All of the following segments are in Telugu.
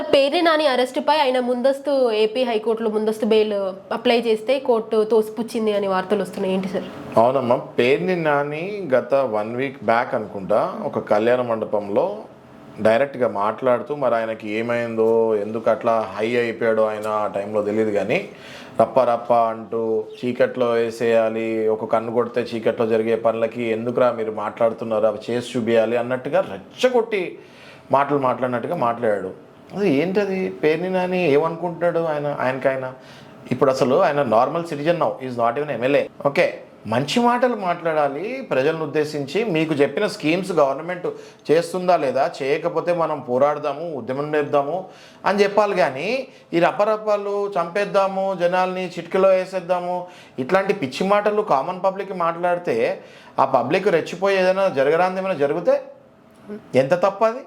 సార్ పేర్ని నాని అరెస్టుపై ఆయన ముందస్తు ఏపీ హైకోర్టులో ముందస్తు బెయిల్ అప్లై చేస్తే కోర్టు తోసిపుచ్చింది అని వార్తలు వస్తున్నాయి. ఏంటి సార్? అవునమ్మా పేర్ని నాని గత వన్ వీక్ బ్యాక్ అనుకుంటా ఒక కళ్యాణ మండపంలో డైరెక్ట్గా మాట్లాడుతూ మరి ఆయనకి ఏమైందో ఎందుకు అట్లా హై అయిపోయాడో ఆయన ఆ టైంలో తెలియదు కానీ రప్ప రప్ప అంటూ చీకట్లో వేసేయాలి ఒక కన్ను కొడితే చీకట్లో జరిగే పనులకి ఎందుకురా మీరు మాట్లాడుతున్నారు అవి చేసి చూపించాలి అన్నట్టుగా రెచ్చగొట్టి మాటలు మాట్లాడినట్టుగా మాట్లాడాడు. అది ఏంటది? పేరుని నాని ఏమనుకుంటున్నాడు ఆయన? ఆయనకైనా ఇప్పుడు అసలు ఆయన normal citizen now is not even MLA okay మంచి మాటలు మాట్లాడాలి. ప్రజలను ఉద్దేశించి మీకు చెప్పిన స్కీమ్స్ గవర్నమెంట్ చేస్తుందా లేదా? చేయకపోతే మనం పోరాడదాము ఉద్యమం నేర్దాము అని చెప్పాలి కానీ ఈ రప్పరప్పాలు చంపేద్దాము జనాల్ని చిటికలో వేసేద్దాము ఇట్లాంటి పిచ్చి మాటలు కామన్ పబ్లిక్ మాట్లాడితే ఆ పబ్లిక్ రెచ్చిపోయి ఏదైనా జరగరాంది ఏమైనా జరిగితే ఎంత తప్పది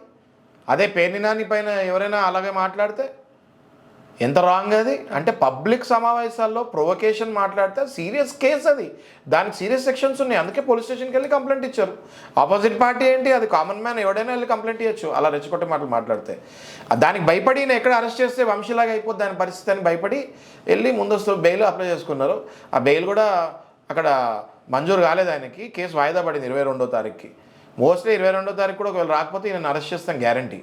అదే పేర్నినాని పైన ఎవరైనా అలాగే మాట్లాడితే? ఎంత రాంగ్ అది? అంటే పబ్లిక్ సమావేశాల్లో ప్రొవకేషన్ మాట్లాడితే సీరియస్ కేసు అది. దానికి సీరియస్ సెక్షన్స్ ఉన్నాయి. అందుకే పోలీస్ స్టేషన్కి వెళ్ళి కంప్లైంట్ ఇచ్చారు. ఆపోజిట్ పార్టీ ఏంటి? అది కామన్ మ్యాన్ ఎవడైనా వెళ్ళి కంప్లైంట్ ఇవ్వచ్చు అలా రెచ్చగొట్టే మాటలు మాట్లాడితే. దానికి భయపడి నేను ఎక్కడ అరెస్ట్ చేస్తే వంశీలాగా అయిపోద్ది దాని పరిస్థితి అని భయపడి వెళ్ళి ముందస్తు బెయిల్ అప్లై చేసుకున్నారు. ఆ బెయిల్ కూడా అక్కడ మంజూరు కాలేదు ఆయనకి. కేసు వాయిదా పడింది ఇరవై రెండో తారీఖుకి. మోస్ట్లీ ఇరవై రెండో తారీఖు కూడా ఒకవేళ రాకపోతే ఈయన అరెస్ట్ చేస్తాం గ్యారంటీ.